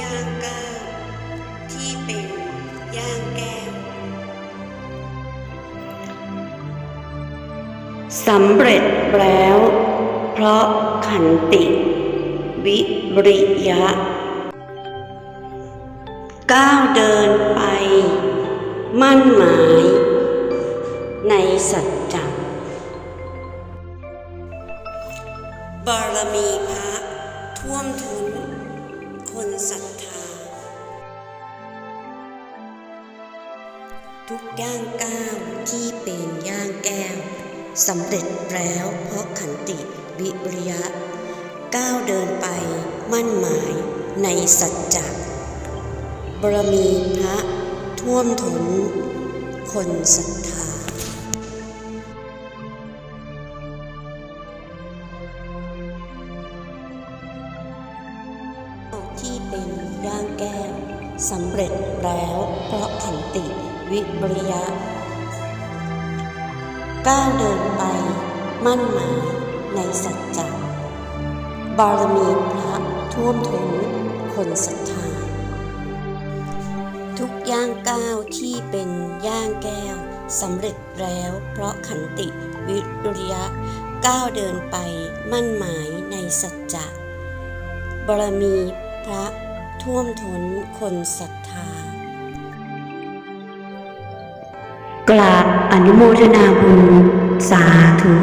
ย่างก้าวที่เป็นย่างแก้วสำเร็จแล้ว เพราะขันติ วิริยะ ก้าวเดินไป มั่นหมาย ในสัจจะบารมีพระท่วมท้น คนศรัทธา ทุกย่างก้าวที่เป็นย่างแก้วสำเร็จแล้วเพราะขันติวิริยะ ก้าวเดินไปมั่นหมายในสัจจะบรมีพระท่วมทนคนศรัทธา ที่เป็นย่างแก้วสำเร็จแล้วเพราะขันติวิบริยะก้าวเดินไปมั่นหมายในสัจจะบารมีพระท่วมท้นคนศรัทธา ทุกย่างก้าวที่เป็นย่างแก้วสำเร็จแล้วเพราะขันติวิริยะก้าวเดินไปมั่นหมายในสัจจะบารมี พระท่วมท้นคนศรัทธากราบอนุโมทนาบุญสาธุ